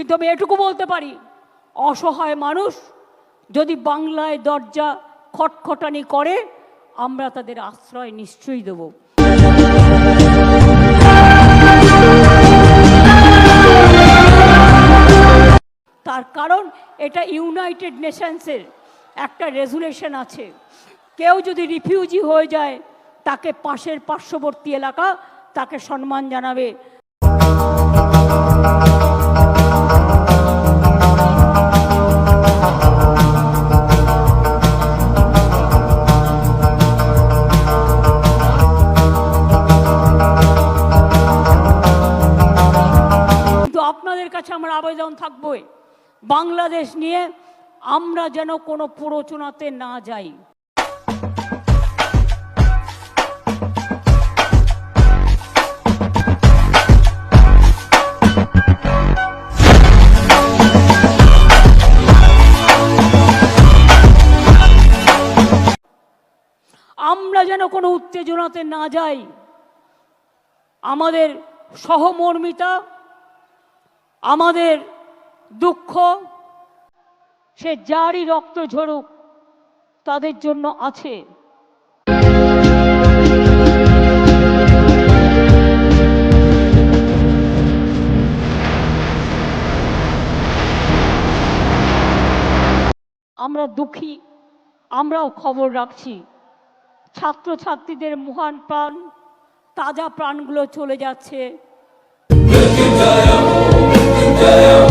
কিন্তু আমি এটুকু বলতে পারি, অসহায় মানুষ যদি বাংলায় দরজা খটখটানি করে, আমরা তাদের আশ্রয় নিশ্চয়ই দেবো। তার কারণ এটা ইউনাইটেড নেশনসের একটা রেজুলেশন আছে। কেউ যদি রিফিউজি হয়ে যায়, তাকে পাশের পার্শ্ববর্তী এলাকা তাকে সম্মান জানাবে। আপনাদের কাছে আমার আবেদন থাকবে বাংলাদেশ নিয়ে আমরা যেন কোনো প্ররোচনাতে না যাই। আমরা যেন কোনো উত্তেজনাতে না যাই। আমাদের সহমর্মিতা আমাদের দুঃখ, সে যারই রক্ত ঝরুক, তাদের জন্য আছে। আমরা দুঃখী, আমরাও খবর রাখছি। ছাত্রছাত্রীদের মহান প্রাণ, তাজা প্রাণগুলো চলে যাচ্ছে। Yeah.